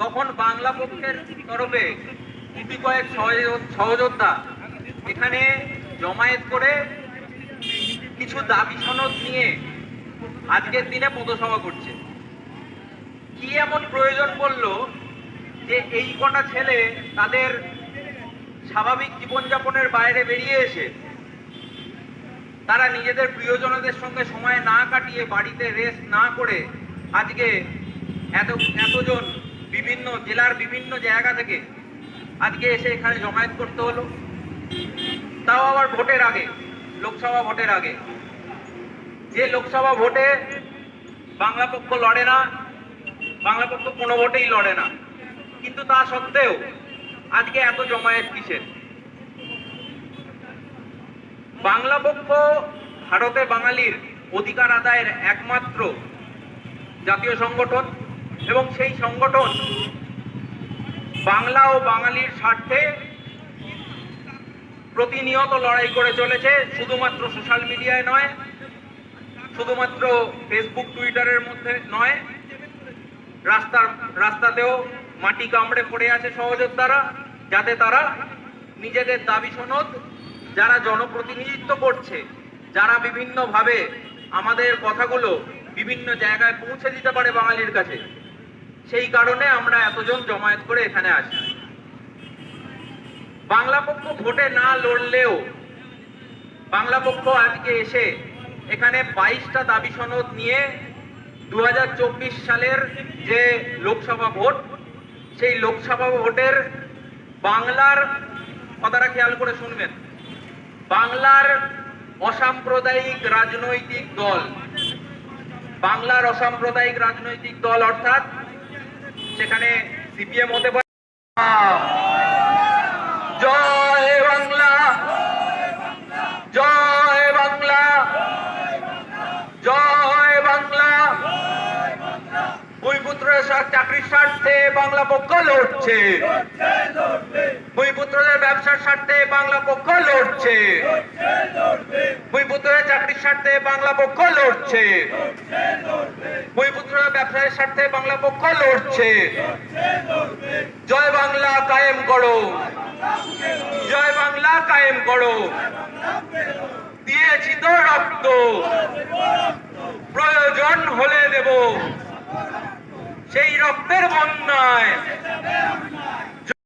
তখন বাংলা পক্ষের তরফে গুটি কয়েক সহযোদ্ধা এখানে জমায়েত করে কিছু দাবি সনদ নিয়ে আজকের দিনে পথসভা করছে। কি এমন প্রয়োজন পড়ল যে এই কটা ছেলে তাদের স্বাভাবিক জীবনযাপনের বাইরে বেরিয়ে এসে তারা নিজেদের প্রিয়জনদের সঙ্গে সময় না কাটিয়ে বাড়িতে রেস্ট না করে আজকে এত এতজন বিভিন্ন জেলার বিভিন্ন জায়গা থেকে আজকে এসে এখানে জমায়েত করতে হলো। তাও আবার ভোটের আগে, লোকসভা ভোটের আগে। যে লোকসভা ভোটে বাংলা পক্ষ লড়ে না, বাংলা পক্ষ কোনো ভোটেই লড়ে না। কিন্তু তা সত্ত্বেও আজকে এত জমায়েত কিসের? বাংলা পক্ষ ভারতে বাঙালির অধিকার আদায়ের একমাত্র জাতীয় সংগঠন। এবং সেই সংগঠন বাংলা ও বাঙালির স্বার্থে প্রতিনিয়ত লড়াই করে চলেছে, শুধুমাত্র সোশ্যাল মিডিয়ায় নয়, শুধুমাত্র ফেসবুক টুইটারের মধ্যে নয়, রাস্তার, রাস্তাতেও মাটি কামড়ে পড়ে আছে সহযোদ্ধারা, যাতে তারা নিজেদের দাবি সনদ যারা জনপ্রতিনিধিত্ব করছে, যারা বিভিন্নভাবে আমাদের কথাগুলো বিভিন্ন জায়গায় পৌঁছে দিতে পারে বাঙালির কাছে। সেই কারণে আমরা এতজন জমায়েত করে এখানে আসি। বাংলা পক্ষ ভোটে না লড়লেও বাংলা পক্ষ আজকে এসে এখানে বাইশটা দাবি সনদ নিয়ে দু হাজার চব্বিশ সালের যে লোকসভা ভোট, সেই লোকসভা ভোটের বাংলার কথাটা খেয়াল করে শুনবেন। বাংলার অসাম্প্রদায়িক রাজনৈতিক দল, বাংলার অসাম্প্রদায়িক রাজনৈতিক দল অর্থাৎ সেখানে সিপিএম হতে পারে জয় বাংলা। জয় বাংলা। জয় বাংলা। ভূমিপুত্রের চাকরির স্বার্থে বাংলা পক্ষ লড়ছে। ভূমিপুত্রদের ব্যবসার স্বার্থে বাংলা পক্ষ লড়ছে। ভূমিপুত্রের চাকরির স্বার্থে বাংলা পক্ষ লড়ছে। ব্যবসায়ের স্বার্থে বাংলা পক্ষ লড়ছে। জয় বাংলা কায়েম করো। জয় বাংলা কায়েম করো। দিয়েছি তো রক্ত। প্রয়োজন হলে দেব। সেই রক্তের বন্যায়